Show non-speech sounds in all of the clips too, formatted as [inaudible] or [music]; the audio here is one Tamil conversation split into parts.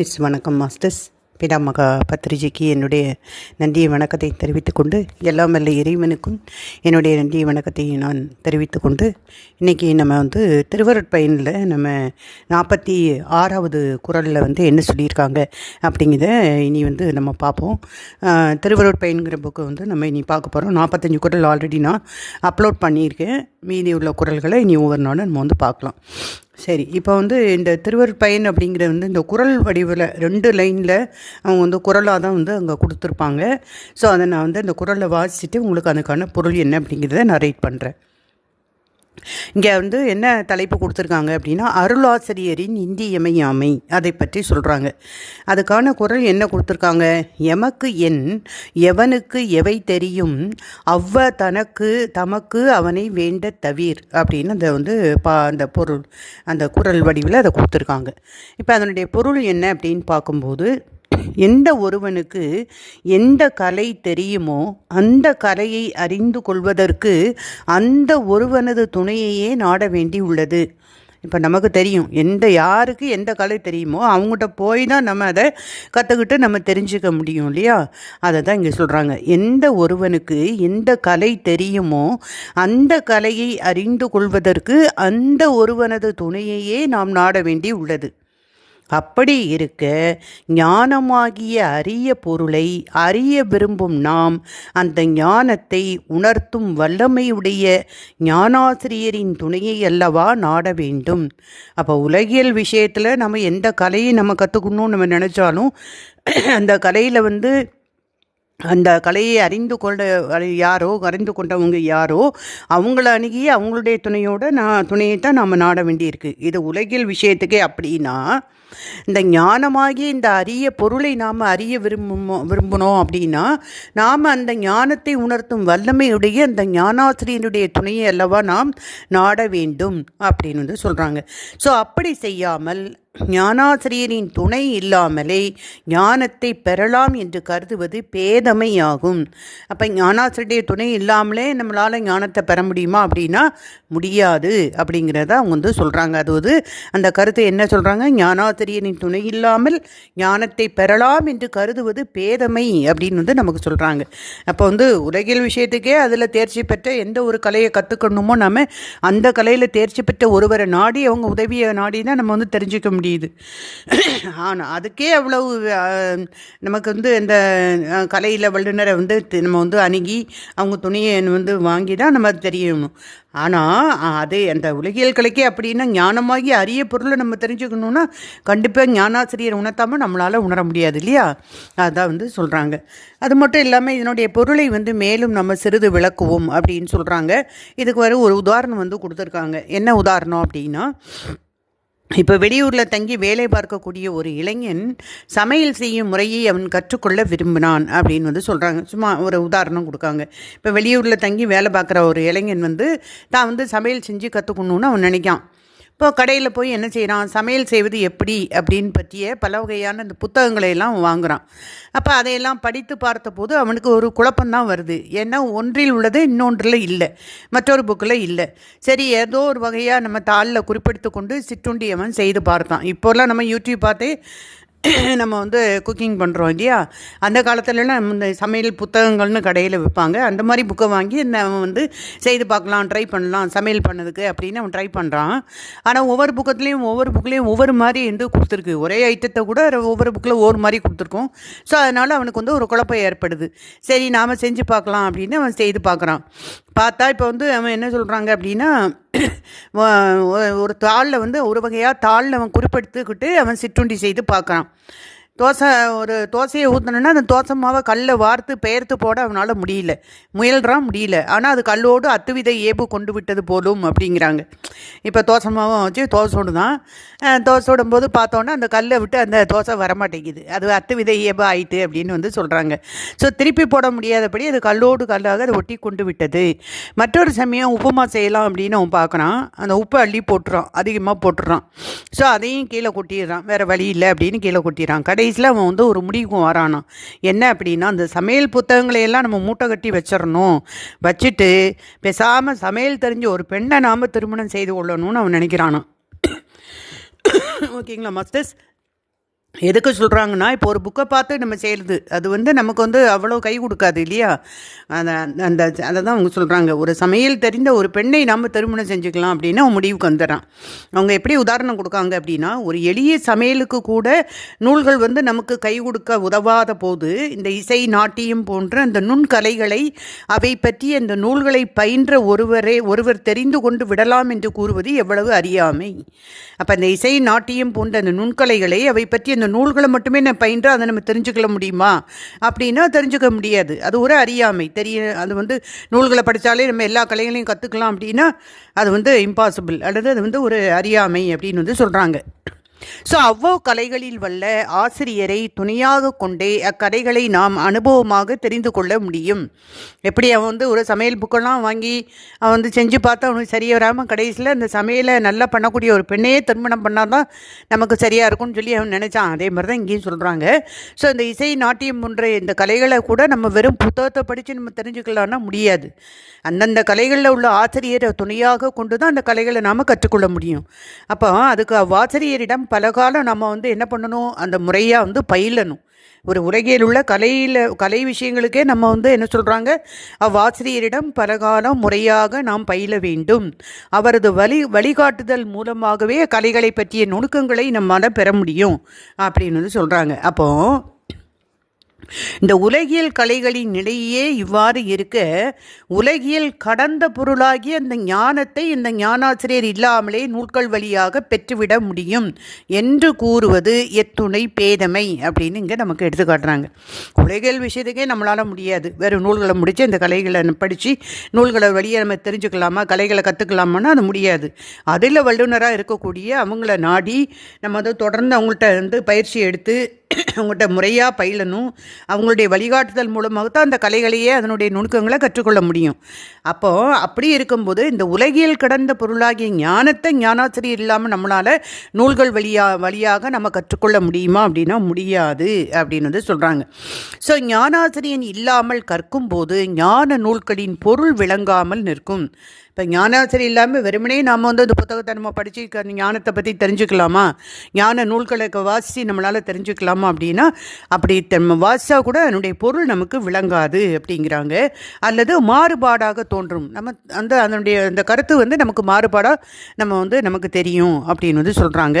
எஸ் வணக்கம் மாஸ்டர்ஸ். பிதாமகா பத்ரிஜிக்கு என்னுடைய நன்றிய வணக்கத்தை தெரிவித்துக்கொண்டு எல்லாம் வல்ல இறைவனுக்கும் என்னுடைய நன்றிய வணக்கத்தை நான் தெரிவித்துக்கொண்டு இன்றைக்கி நம்ம வந்து திருவருட்பயனில் நம்ம நாற்பத்தி ஆறாவது குரலில் வந்து என்ன சொல்லியிருக்காங்க அப்படிங்கிறத இனி வந்து நம்ம பார்ப்போம். திருவருட்பயன்கிற புக்கை வந்து நம்ம இனி பார்க்க போகிறோம் நாற்பத்தஞ்சு குரல் ஆல்ரெடி நான் அப்லோட் பண்ணியிருக்கேன். மீதி உள்ள குரல்களை இனி ஒவ்வொரு நாளும் நம்ம வந்து பார்க்கலாம். சரி இப்போ வந்து இந்த திருவருட்பயன் அப்படிங்கிற வந்து இந்த குரல் வடிவில் ரெண்டு லைனில் அவங்க வந்து குரலாக தான் வந்து அங்கே கொடுத்துருப்பாங்க. ஸோ அதை நான் வந்து அந்த குரலை வாசிச்சுட்டு உங்களுக்கு அதுக்கான பொருள் என்ன அப்படிங்கிறத நான் ரைட் பண்ணுறேன் இங்கே வந்து என்ன தலைப்பு கொடுத்துருக்காங்க அப்படின்னா அருளாசிரியரின் இந்தியமையாமை அதை பற்றி சொல்கிறாங்க அதுக்கான குரல் என்ன கொடுத்துருக்காங்க? எமக்கு என் எவனுக்கு எவை தெரியும்? அவ்வ தனக்கு தமக்கு அவனை வேண்ட தவிர் அப்படின்னு அந்த வந்து பா அந்த பொருள் அந்த குரல் வடிவில் அதை கொடுத்துருக்காங்க. இப்போ அதனுடைய பொருள் என்ன அப்படின்னு பார்க்கும்போது எந்த ஒருவனுக்கு எந்த கலை தெரியுமோ அந்த கலையை அறிந்து கொள்வதற்கு அந்த ஒருவனது துணையையே நாட வேண்டி உள்ளது. இப்போ நமக்கு தெரியும் எந்த யாருக்கு எந்த கலை தெரியுமோ அவங்ககிட்ட போய் தான் நம்ம அதை கற்றுக்கிட்டு நம்ம தெரிஞ்சுக்க முடியும் இல்லையா? அதை தான் இங்கே சொல்கிறாங்க எந்த ஒருவனுக்கு எந்த கலை தெரியுமோ அந்த கலையை அறிந்து கொள்வதற்கு அந்த ஒருவனது துணையையே நாம் நாட வேண்டி உள்ளது. அப்படி இருக்க ஞானமாகிய அரிய பொருளை அறிய விரும்பும் நாம் அந்த ஞானத்தை உணர்த்தும் வல்லமையுடைய ஞானாசிரியரின் துணையை அல்லவா நாட வேண்டும். அப்போ உலகியல் விஷயத்தில் நம்ம எந்த கலையை நம்ம கற்றுக்கணும்னு நம்ம நினச்சாலும் அந்த கலையில் வந்து அந்த கலையை அறிந்து கொண்ட யாரோ அறிந்து கொண்டவங்க யாரோ அவங்கள அணுகி அவங்களுடைய துணையோட நான் துணையை தான் நாம் நாட வேண்டியிருக்கு. இது உலகில் விஷயத்துக்கே அப்படின்னா இந்த ஞானமாகி இந்த அரிய பொருளை நாம் அறிய விரும்பும் விரும்பணும் அப்படின்னா நாம் அந்த ஞானத்தை உணர்த்தும் வல்லமையுடைய அந்த ஞானாசிரியனுடைய துணையை அல்லவா நாம் நாட வேண்டும் அப்படின்னு வந்து சொல்கிறாங்க ஸோ அப்படி செய்யாமல் ஞானாசிரியரின் துணை இல்லாமலே ஞானத்தை பெறலாம் என்று கருதுவது பேதமையாகும். அப்போ ஞானாசிரியருடைய துணை இல்லாமலே நம்மளால் ஞானத்தை பெற முடியுமா அப்படின்னா முடியாது அப்படிங்கிறத அவங்க வந்து சொல்கிறாங்க அது வந்து அந்த கருத்தை என்ன சொல்கிறாங்க ஞானாசிரியர் ஞானாசிரியரின் துணை இல்லாமல் ஞானத்தை பெறலாம் என்று கருதுவது பேதமை அப்படின்னு வந்து நமக்கு சொல்கிறாங்க அப்போ வந்து உலகியல் விஷயத்துக்கே அதில் தேர்ச்சி பெற்ற எந்த ஒரு கலையை கற்றுக்கணுமோ நம்ம அந்த கலையில் தேர்ச்சி பெற்ற ஒருவரை நாடி அவங்க உதவியை நாடி தான் நம்ம வந்து தெரிஞ்சுக்க முடியுது. ஆனால் அதுக்கே அவ்வளவு நமக்கு வந்து இந்த கலையில் வல்லுநரை வந்து நம்ம வந்து அணுகி அவங்க துணியை வந்து வாங்கி தான் நம்ம தெரியணும். ஆனால் அதே அந்த உலகியல் கலைக்கே அப்படின்னா ஞானமாகி அரிய பொருளை நம்ம தெரிஞ்சுக்கணுன்னா கண்டிப்பாக ஞானாசிரியர் உணர்த்தாமல் நம்மளால் உணர முடியாது இல்லையா? அதான் வந்து சொல்கிறாங்க அது மட்டும் இல்லாமல் இதனுடைய பொருளை வந்து மேலும் நம்ம சிறிது விளக்குவோம் அப்படின்னு சொல்கிறாங்க இதுக்கு வர ஒரு உதாரணம் வந்து கொடுத்துருக்காங்க. என்ன உதாரணம் அப்படின்னா இப்போ வெளியூரில் தங்கி வேலை பார்க்கக்கூடிய ஒரு இளைஞன் சமையல் செய்யும் முறையை அவன் கற்றுக்கொள்ள விரும்பினான் அப்படின்னு வந்து சொல்கிறாங்க சும்மா ஒரு உதாரணம் கொடுக்காங்க. இப்போ வெளியூரில் தங்கி வேலை பார்க்குற ஒரு இளைஞன் வந்து தான் வந்து சமையல் செஞ்சு கற்றுக்கணுன்னு அவன் நினைக்கான். இப்போ கடையில் போய் என்ன செய்கிறான் சமையல் செய்வது எப்படி? அப்படின்னு பற்றிய பல வகையான அந்த புத்தகங்களை எல்லாம் வாங்குகிறான் அப்போ அதையெல்லாம் படித்து பார்த்தபோது அவனுக்கு ஒரு குழப்பம்தான் வருது. ஏன்னா ஒன்றில் உள்ளது இன்னொன்றில் இல்லை. மற்றொரு புக்கில் இல்லை. சரி ஏதோ ஒரு வகையாக நம்ம தாளில் குறிப்பிடுத்து கொண்டு சிற்றுண்டி அவன் செய்து பார்த்தான். இப்போல்லாம் நம்ம யூடியூப் பார்த்தே [clears throat] நம்ம வந்து குக்கிங் பண்ணுறோம் இல்லையா? அந்த காலத்துலலாம் இந்த சமையல் புத்தகங்கள்னு கடையில் விற்பாங்க அந்த மாதிரி புக்கை வாங்கி நம்ம வந்து செய்து பார்க்கலாம் ட்ரை பண்ணலாம் சமையல் பண்ணதுக்கு அப்படின்னு அவன் ட்ரை பண்ணுறான் ஆனால் ஒவ்வொரு புக்கத்துலேயும் ஒவ்வொரு புக்லேயும் ஒவ்வொரு மாதிரி வந்து கொடுத்துருக்கு. ஒரே ஐட்டத்தை கூட ஒவ்வொரு புக்கில் ஒவ்வொரு மாதிரி கொடுத்துருக்கோம். ஸோ அதனால் அவனுக்கு வந்து ஒரு குழப்பம் ஏற்படுது. சரி நாம் செஞ்சு பார்க்கலாம் அப்படின்னு அவன் செய்து பார்க்குறான். பார்த்தா இப்போ வந்து அவன் என்ன சொல்கிறாங்க அப்படின்னா [clears throat] ஒரு தாளில் வந்து ஒரு வகையாக தாளில் அவன் குறிப்பிடுத்துக்கிட்டு அவன் சிற்றுண்டி செய்து பார்க்குறான். தோசை ஒரு தோசையை ஊற்றினோன்னா அந்த தோசை மாவை கல்லை வார்த்து பெயர்த்து போட அவனால் முடியல. முயல்றான் முடியல. ஆனால் அது கல்லோடு அத்துவிதை ஏபு கொண்டு விட்டது போலும் அப்படிங்கிறாங்க. இப்போ தோசை மாவை வச்சு தோசை சுடுதான். அஹ் தோசை சுடும்போது பார்த்தோன்னா அந்த கல்லை விட்டு அந்த தோசை வரமாட்டேங்குது. அது அத்துவிதை ஏபு ஆயிட்டு அப்படின்னு வந்து சொல்கிறாங்க ஸோ திருப்பி போட முடியாதபடி அது கல்லோடு கல்லாக அது ஒட்டி கொண்டு விட்டது. மற்றொரு சமயம் உப்புமா செய்யலாம் அப்படின்னு அவன் பார்க்குறான். அந்த உப்பை அள்ளி போட்டுறான். அதிகமாக போட்டுறான். ஸோ அதையும் கீழே கொட்டிடுறான். வேறு வழி இல்லை அப்படின்னு கீழே கொட்டிடுறான். கடைசியில் அவன் வந்து ஒரு முடிவுக்கு வரானா. என்ன அப்படின்னா அந்த சமையல் புத்தகங்களை எல்லாம் நம்ம மூட்டை கட்டி வச்சிடணும். வச்சுட்டு பேசாமல் சமையல் தெரிஞ்ச ஒரு பெண்ணை நாம் திருமணம் செய்து கொள்ளணும்னு அவன் நினைக்கிறானா ஓகேங்களா [coughs] மாஸ்டர்ஸ் எதுக்கு சொல்கிறாங்கன்னா இப்போ ஒரு புக்கை பார்த்து நம்ம செய்கிறது அது வந்து நமக்கு வந்து அவ்வளோ கை கொடுக்காது இல்லையா? அந்த அந்த அதை தான் அவங்க சொல்கிறாங்க ஒரு சமையல் தெரிந்த ஒரு பெண்ணை நாம் திருமணம் செஞ்சுக்கலாம் அப்படின்னு அவன் முடிவுக்கு வந்துடுறான். அவங்க எப்படி உதாரணம் கொடுக்காங்க அப்படின்னா ஒரு எளிய சமையலுக்கு கூட நூல்கள் வந்து நமக்கு கை கொடுக்க உதவாத போது இந்த இசை நாட்டியம் போன்ற அந்த நுண்கலைகளை அவை பற்றி அந்த நூல்களை பயின்ற ஒருவரே ஒருவர் தெரிந்து கொண்டு விடலாம் என்று கூறுவது எவ்வளவு அறியாமை. அப்போ அந்த இசை நாட்டியம் போன்ற அந்த நுண்கலைகளை அவை பற்றி அந்த நூல்களை மட்டுமே நான் பயின்று அதை நம்ம தெரிஞ்சுக்கல முடியுமா? அப்படின்னா தெரிஞ்சுக்க முடியாது. அது ஒரு அறியாமை. தெரிய அது வந்து நூல்களை படித்தாலே நம்ம எல்லா கலைகளையும் கற்றுக்கலாம் அப்படின்னா அது வந்து இம்பாசிபிள் அல்லது அது வந்து ஒரு அறியாமை அப்படின்னு வந்து சொல்கிறாங்க ஸோ அவ்வளோ கலைகளில் வல்ல ஆசிரியரை துணையாக கொண்டே அக்கலைகளை நாம் அனுபவமாக தெரிந்து கொள்ள முடியும். எப்படி அவன் வந்து ஒரு சமையல் புக்கெல்லாம் வாங்கி அவன் வந்து செஞ்சு பார்த்தா அவனுக்கு சரியாக வராமல் கடைசியில் அந்த சமையலை நல்லா பண்ணக்கூடிய ஒரு பெண்ணையே திருமணம் பண்ணால் தான் நமக்கு சரியாக இருக்கும்னு சொல்லி அவன் நினச்சான். அதே மாதிரி தான் இங்கேயும் சொல்கிறாங்க ஸோ இந்த இசை நாட்டியம் போன்ற இந்த கலைகளை கூட நம்ம வெறும் புத்தகத்தை படித்து நம்ம தெரிஞ்சுக்கலாம்னா முடியாது. அந்தந்த கலைகளில் உள்ள ஆசிரியரை துணையாக கொண்டு தான் அந்த கலைகளை நாம் கற்றுக்கொள்ள முடியும். அப்போ அதுக்கு அவ்வாசிரியரிடம் பல காலம் நம்ம வந்து என்ன பண்ணணும்? அந்த முறையாக வந்து பயிலணும். ஒரு உலகில் உள்ள கலையில் கலை விஷயங்களுக்கே நம்ம வந்து என்ன சொல்கிறாங்க அவ்வாசிரியரிடம் பல காலம் முறையாக நாம் பயில வேண்டும். அவரது வழி வழிகாட்டுதல் மூலமாகவே கலைகளை பற்றிய நுணுக்கங்களை நம்மளால் பெற முடியும் அப்படின்னு வந்து சொல்கிறாங்க அப்போது இந்த உலகியல் கலைகளின் நிலையே இவ்வாறு இருக்க உலகியல் கடந்த பொருளாகிய அந்த ஞானத்தை இந்த ஞானாசிரியர் இல்லாமலே நூல்கள் வழியாக பெற்றுவிட முடியும் என்று கூறுவது எத்துணை பேதமை அப்படின்னு இங்கே நமக்கு எடுத்துக்காட்டுறாங்க. உலகியல் விஷயத்துக்கே நம்மளால் முடியாது. வேறு நூல்களை முடித்து இந்த கலைகளை படித்து நூல்களை வழியை நம்ம தெரிஞ்சுக்கலாமா கலைகளை கற்றுக்கலாமான்னா அது முடியாது. அதில் வல்லுநராக இருக்கக்கூடிய அவங்கள நாடி நம்ம வந்து தொடர்ந்து அவங்கள்ட்ட வந்து பயிற்சி எடுத்து [laughs] அவங்கள்ட்ட முறையாக பயிலணும். அவங்களுடைய வழிகாட்டுதல் மூலமாக தான் அந்த கலைகளையே அதனுடைய நுணுக்கங்களை கற்றுக்கொள்ள முடியும். அப்போது அப்படி இருக்கும்போது இந்த உலகியல் கடந்த பொருளாகிய ஞானத்தை ஞானாசிரியர் இல்லாமல் நம்மளால் நூல்கள் வழியா வழியாக நம்ம கற்றுக்கொள்ள முடியுமா அப்படின்னா முடியாது அப்படின்னு வந்து சொல்கிறாங்க ஸோ ஞானாசிரியன் இல்லாமல் கற்கும்போது ஞான நூல்களின் பொருள் விளங்காமல் நிற்கும். இப்போ ஞானாசிரியர் இல்லாமல் வெறுமனே நாம் வந்து அந்த புத்தகத்தை நம்ம படித்து ஞானத்தை பற்றி தெரிஞ்சுக்கலாமா? ஞான நூல்களை வாசித்து நம்மளால் தெரிஞ்சுக்கலாமா அப்படின்னா அப்படி நம்ம வாசித்தா கூட அதனுடைய பொருள் நமக்கு விளங்காது அப்படிங்கிறாங்க. அல்லது மாறுபாடாக தோன்றும். நம்ம அந்த அதனுடைய அந்த கருத்து வந்து நமக்கு மாறுபாடாக நம்ம வந்து நமக்கு தெரியும் அப்படின்னு வந்து சொல்கிறாங்க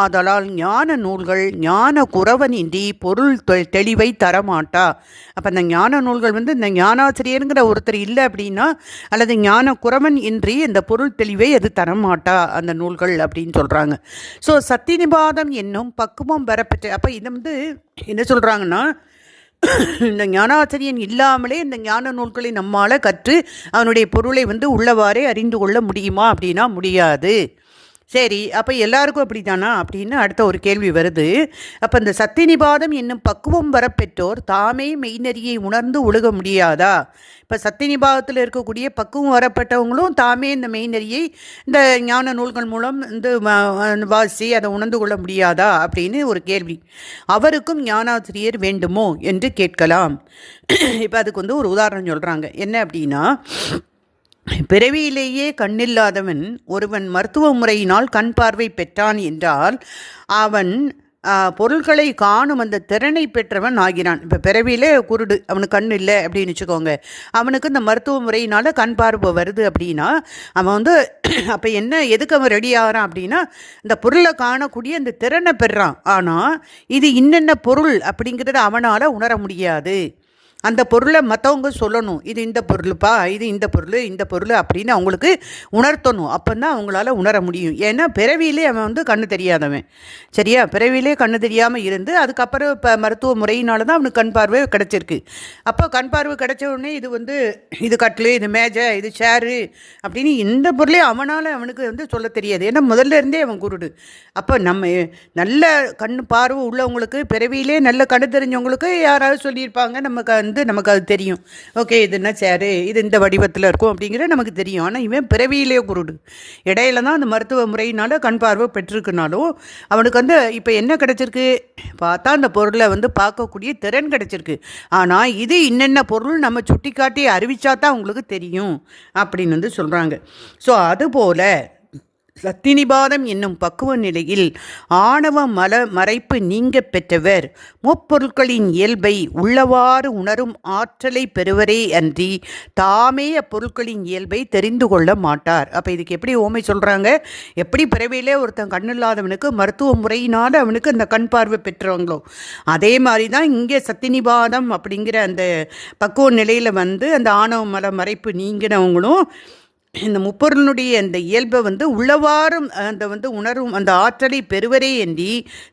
ஆதலால் ஞான நூல்கள் ஞான குறவனின்றி பொருள் தெளிவை தரமாட்டா. அப்போ அந்த ஞான நூல்கள் வந்து இந்த ஞானாசிரியருங்கிற ஒருத்தர் இல்லை அப்படின்னா அல்லது ஞான குறவன் இன்றி இந்த பொருள் தெளிவை அது தரமாட்டா அந்த நூல்கள் அப்படின்னு சொல்கிறாங்க ஸோ சத்தியநிபாதம் என்னும் பக்குவம் பெறப்பெற்ற அப்போ இது வந்து என்ன சொல்கிறாங்கன்னா இந்த ஞானாசிரியன் இல்லாமலே இந்த ஞான நூல்களை நம்மால் கற்று அவனுடைய பொருளை வந்து உள்ளவாறே அறிந்து கொள்ள முடியுமா அப்படின்னா முடியாது. சரி அப்போ எல்லாருக்கும் அப்படி தானா அப்படின்னு அடுத்த ஒரு கேள்வி வருது. அப்போ இந்த சத்தியநிபாதம் என்னும் பக்குவம் வரப்பெற்றோர் தாமே மெய்நெறியை உணர்ந்து ஒழுக முடியாதா? இப்போ சத்தியநிபாதத்தில் இருக்கக்கூடிய பக்குவம் வரப்பட்டவங்களும் தாமே இந்த மெய்நெறியை இந்த ஞான நூல்கள் மூலம் இந்த வாசி அதை உணர்ந்து கொள்ள முடியாதா? அப்படின்னு ஒரு கேள்வி. அவருக்கும் ஞானாசிரியர் வேண்டுமோ? என்று கேட்கலாம். இப்போ அதுக்கு வந்து ஒரு உதாரணம் சொல்கிறாங்க என்ன அப்படின்னா பிறவியிலேயே கண்ணில்லாதவன் ஒருவன் மருத்துவ முறையினால் கண் பார்வை பெற்றான் என்றால் அவன் பொருட்களை காணும் அந்த திறனை பெற்றவன் ஆகிறான். இப்போ பிறவியிலே குருடு அவனுக்கு கண் இல்லை அப்படின்னு வச்சுக்கோங்க. அவனுக்கு இந்த மருத்துவ முறையினால் கண் பார்வை வருது அப்படின்னா அவன் வந்து [clears throat] அப்போ என்ன எதுக்கு அவன் ரெடி ஆகிறான் அப்படின்னா இந்த பொருளை காணக்கூடிய அந்த திறனை பெறான். ஆனால் இது இன்னென்ன பொருள் அப்படிங்கிறத அவனால் உணர முடியாது. அந்த பொருளை மற்றவங்க சொல்லணும். இது இந்த பொருள்ப்பா இது இந்த பொருள் இந்த பொருள் அப்படின்னு அவங்களுக்கு உணர்த்தணும். அப்போ தான் அவங்களால உணர முடியும். ஏன்னா பிறவியிலே அவன் வந்து கண்ணு தெரியாதவன். சரியா? பிறவியிலே கண்ணு தெரியாமல் இருந்து அதுக்கப்புறம் இப்போ மருத்துவ முறையினால தான் அவனுக்கு கண் பார்வை கிடச்சிருக்கு. அப்போ கண் பார்வை கிடச்ச உடனே இது வந்து இது கட்டில் இது மேஜை இது சேரு அப்படின்னு இந்த பொருளே அவனால் அவனுக்கு வந்து சொல்ல தெரியாது. ஏன்னா முதல்ல இருந்தே அவன் குருடு. அப்போ நம்ம நல்ல கண் பார்வை உள்ளவங்களுக்கு பிறவியிலே நல்ல கண்ணு தெரிஞ்சவங்களுக்கு யாராவது சொல்லியிருப்பாங்க. நமக்கு வந்து நமக்கு அது தெரியும். ஓகே இது என்ன சேரு இது இந்த வடிவத்தில் இருக்கும் அப்படிங்கிற நமக்கு தெரியும். ஆனால் இவன் பிறவியிலே குருடு. இடையில தான் அந்த மருத்துவ முறையினால கண் பார்வை பெற்றிருக்குனாலும் அவனுக்கு வந்து இப்போ என்ன கிடச்சிருக்கு? பார்த்தா அந்த பொருளை வந்து பார்க்கக்கூடிய திறன் கிடச்சிருக்கு. ஆனால் இது என்னென்ன பொருள் நம்ம சுட்டி காட்டி அறிவிச்சா தான் அவங்களுக்கு தெரியும் அப்படின்னு வந்து சொல்கிறாங்க ஸோ அதுபோல் சத்தினிபாதம் என்னும் பக்குவ நிலையில் ஆணவ மல மறைப்பு நீங்க பெற்றவர். முப்பொருட்களின் இயல்பை உள்ளவாறு உணரும் ஆற்றலை பெறுவரே அன்றி தாமே அப்பொருட்களின் இயல்பை தெரிந்து கொள்ள மாட்டார். அப்போ இதுக்கு எப்படி ஓமை சொல்கிறாங்க எப்படி பிறவியிலே ஒருத்தன் கண் இல்லாதவனுக்கு மருத்துவ முறையினால் அவனுக்கு அந்த கண் பார்வை பெற்றவங்களோ? அதே மாதிரி தான் இங்கே சத்தினிபாதம் அப்படிங்கிற அந்த பக்குவ நிலையில் வந்து அந்த ஆணவ மல மறைப்பு நீங்கினவங்களும் இந்த முப்பொருளினுடைய அந்த இயல்பை வந்து உள்ளவாறும் அந்த வந்து உணரும் அந்த ஆற்றலை பெறுவரே என்றி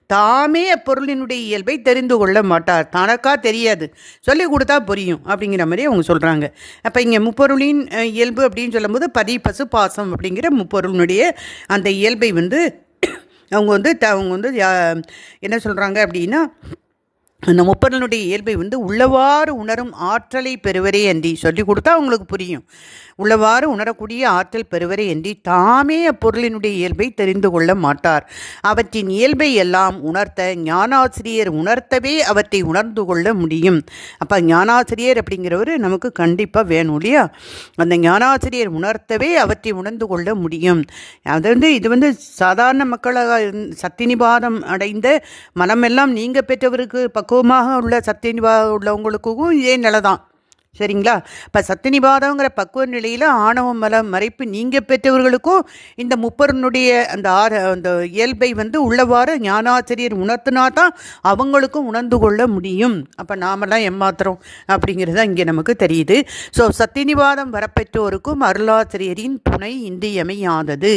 தாமே அப்பொருளினுடைய இயல்பை தெரிந்து கொள்ள மாட்டார். தனக்கா தெரியாது. சொல்லி கொடுத்தா புரியும் அப்படிங்கிற மாதிரி அவங்க சொல்கிறாங்க அப்போ இங்கே முப்பொருளின் இயல்பு அப்படின்னு சொல்லும்போது பதி பசு பாசம் அப்படிங்கிற முப்பொருளினுடைய அந்த இயல்பை வந்து அவங்க வந்து த அவங்க வந்து யா- என்ன சொல்கிறாங்க அப்படின்னா அந்த முப்பொருளுடைய இயல்பை வந்து உள்ளவாறு உணரும் ஆற்றலை பெறுவரே அன்றி சொல்லி கொடுத்தா அவங்களுக்கு புரியும். உள்ளவாறு உணரக்கூடிய ஆற்றல் பெறுவரே அன்றி தாமே அப்பொருளினுடைய இயல்பை தெரிந்து கொள்ள மாட்டார். அவற்றின் இயல்பை எல்லாம் உணர்த்த ஞானாசிரியர் உணர்த்தவே அவற்றை உணர்ந்து கொள்ள முடியும். அப்போ ஞானாசிரியர் அப்படிங்கிறவர் நமக்கு கண்டிப்பாக வேணும் இல்லையா? அந்த ஞானாசிரியர் உணர்த்தவே அவற்றை உணர்ந்து கொள்ள முடியும். அது வந்து இது வந்து சாதாரண மக்களாக இருந்- சத்தினிபாதம் அடைந்த மனமெல்லாம் நீங்கள் பெற்றவருக்கு பக்குவமாக உள்ள சத்தினிபா உள்ளவங்களுக்கும் இதே நிலை தான் சரிங்களா? இப்போ சத்தினிபாதங்கிற பக்குவ நிலையில் ஆணவம் மலம் மறைப்பு நீங்கள் பெற்றவர்களுக்கும் இந்த முப்பரனுடைய அந்த ஆர அந்த இயல்பை வந்து உள்ளவாறு ஞானாசிரியர் உணர்த்தினா தான் அவங்களுக்கும் உணர்ந்து கொள்ள முடியும். அப்போ நாமெல்லாம் ஏமாத்துறோம் அப்படிங்கிறது தான் இங்கே நமக்கு தெரியுது. ஸோ சத்தினிவாதம் வரப்பெற்றோருக்கும் அருளாசிரியரின் துணை இன்றியமையாதது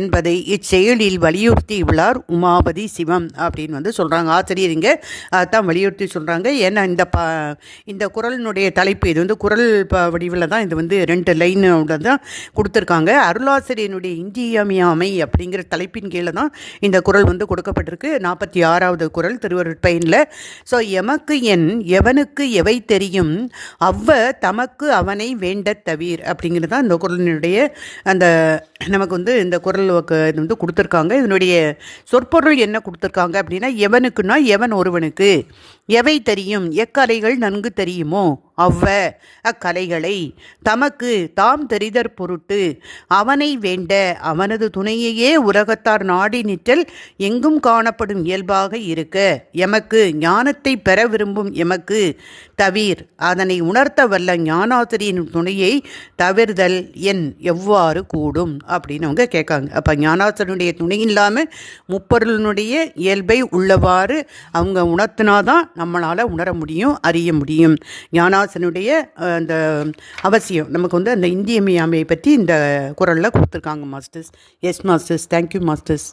என்பதை இச்செயலில் வலியுறுத்தியுள்ளார் உமாபதி சிவம் அப்படின்னு வந்து சொல்கிறாங்க ஆசிரியர் இங்கே அதான் வலியுறுத்தி சொல்கிறாங்க ஏன்னா இந்த ப இந்த குரலினுடைய தலைப்பு இது வந்து குரல் ப வடிவில் தான் இது வந்து ரெண்டு லைனோட தான் கொடுத்துருக்காங்க. அருளாசிரியனுடைய இன்றியமையாமை அப்படிங்கிற தலைப்பின் கீழே தான் இந்த குரல் வந்து கொடுக்கப்பட்டிருக்கு. நாற்பத்தி ஆறாவது குரல் திருவருட்பயனில். ஸோ எமக்கு என் எவனுக்கு எவை தெரியும்? அவ்வ தமக்கு அவனை வேண்ட தவிர். அப்படிங்கிறது தான் இந்த குரலினுடைய அந்த நமக்கு வந்து இந்த குரல் இது வந்து கொடுத்துருக்காங்க. இதனுடைய சொற்பொருள் என்ன கொடுத்துருக்காங்க அப்படின்னா எவனுக்குன்னா எவன் ஒருவனுக்கு? எவை தெரியும்? எக்கலைகள் நன்கு தெரியுமோ? அவ்வ. அக்கலைகளை தமக்கு தாம் தெரிதற் பொருட்டு அவனை வேண்ட அவனது துணையையே உலகத்தார் நாடி நிற்றல் எங்கும் காணப்படும் இயல்பாக இருக்க. எமக்கு ஞானத்தை பெற விரும்பும் எமக்கு தவிர் அதனை உணர்த்த வல்ல ஞானாசிரியின் துணையை தவிர்தல் என் எவ்வாறு கூடும்? அப்படின்னு அவங்க கேட்காங்க. அப்போ ஞானாசிரியனுடைய துணை இல்லாமல் முப்பொருளினுடைய இயல்பை உள்ளவாறு அவங்க உணர்த்தினாதான் நம்மளால் உணர முடியும் அறிய முடியும். ஞானாசனுடைய அந்த அவசியம். நமக்கு வந்து அந்த இந்தியமையாமையை பற்றி இந்த குரலில் கொடுத்துருக்காங்க masters. Yes masters. Thank you masters.